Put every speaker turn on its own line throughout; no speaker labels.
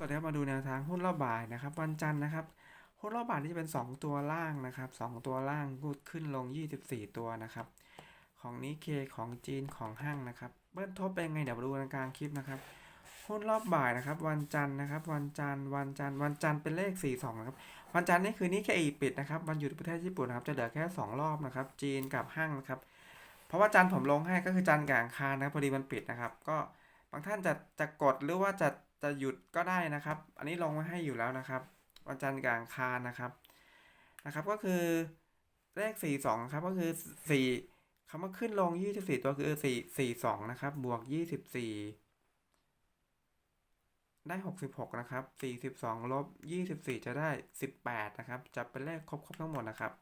สวัสดีครับมาดูแนวทางหุ้นรอบบ่ายนะครับ วันจันทร์นะครับ หุ้นรอบบ่ายนี่จะเป็น 2 ตัวล่างนะครับ 2 ตัวล่างกูดขึ้นลง 24 ตัวนะครับ ของนิเคของจีนของห้างนะครับ เบิ้ลทบเป็นไงเดี๋ยวมาดูในกลางคลิปนะครับหุ้นรอบบ่ายนะครับ วันจันทร์นะครับ วันจันทร์วันจันทร์วันจันทร์เป็นเลข 42นะครับวันจันทร์นี่คือนิเคอีปิดนะครับวันหยุดประเทศญี่ปุ่นนะครับจะเหลือแค่ 2 รอบนะครับ จีนกับห้างนะครับเพราะว่าจันทร์ผมลงให้ก็คือจันทร์กับอังคารนะครับพอดีมันปิดนะครับ ก็บางท่านจะจะกดหรือว่าจะ จะหยุดก็ได้นะครับ อันนี้ลงไว้ให้อยู่แล้วนะครับ วันจันทร์กับอังคารนะครับนะครับ ก็คือเลขสี่สองครับก็คือสี่คำว่าขึ้นลงยี่สิบสี่ตัวคือสี่สี่สองนะครับ บวกยี่สิบสี่ได้หกสิบหกนะครับสี่สิบสองลบยี่สิบสี่จะได้สิบแปดนะครับ จะเป็นเลขครบครบทั้งหมดนะครับ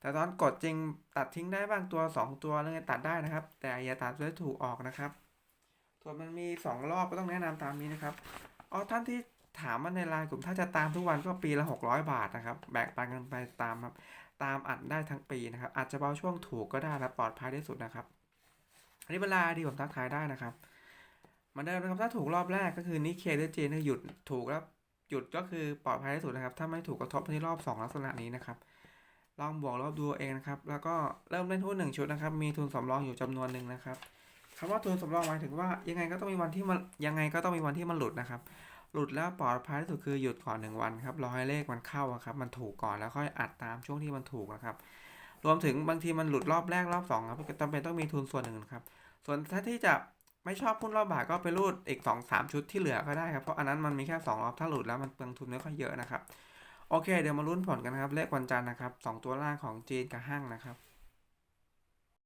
แต่ตอนกดจริงตัดทิ้งได้บ้างตัว 2 ตัวอะไรเงี้ยตัดได้นะครับ แต่อย่าตัดไว้ถูกออกนะครับ ส่วนมันมี 2 รอบก็ต้องแนะนำตามนี้นะครับอ๋อท่านที่ถามมาในไลน์กลุ่มถ้าจะตามทุกวันก็ปีละ 600 บาทนะครับแบ่งปันกันไปตามครับตามอัดได้ทั้งปีนะครับ อาจจะเบาช่วงถูกก็ได้และปลอดภัยที่สุดนะครับอันนี้เวลาดีผมทักทายได้นะครับมือนเดิมนะครับถ้าถูกรอบแรกก็คือนิเคหรือจีนหยุดถูกแล้วหยุดก็คือปลอดภัยที่สุดนะครับ ถ้าไม่ถูกกระทบที่รอบสองลักษณะนี้นะครับลองบวกลบดูเองนะครับ แล้วก็เริ่มเล่นหุ้นหนึ่งชุดนะครับ มีทุนสำรองอยู่จำนวนหนึ่งนะครับ คำว่าทุนสำรองหมายถึงว่ายังไงก็ต้องมีวันที่มันยังไงก็ต้องมีวันที่มันหลุดนะครับ หลุดแล้วปลอดภัยที่สุดคือหยุดก่อนหนึ่งวันครับรอให้เลขมันเข้าครับ มันถูกก่อนแล้วค่อยอัดตามช่วงที่มันถูกนะครับ รวมถึงบางทีมันหลุดรอบแรกรอบสองครับจำเป็นต้องมีทุนส่วนหนึ่งครับ ส่วนถ้าที่จะไม่ชอบหุ้นรอบบ่ายก็ไปรูดอีกสองสามชุดที่เหลือก็ได้ครับเพราะอันนั้นมันมีแค่สองรอบถ้าหลุดแล้วมันเปลืองทุนไม่ค่อยเยอะนะครับโอเค เดี๋ยวมาลุ้นผลกันครับเลขวันจันทร์นะครับสองตัวล่างของจีนกับห้างนะครับ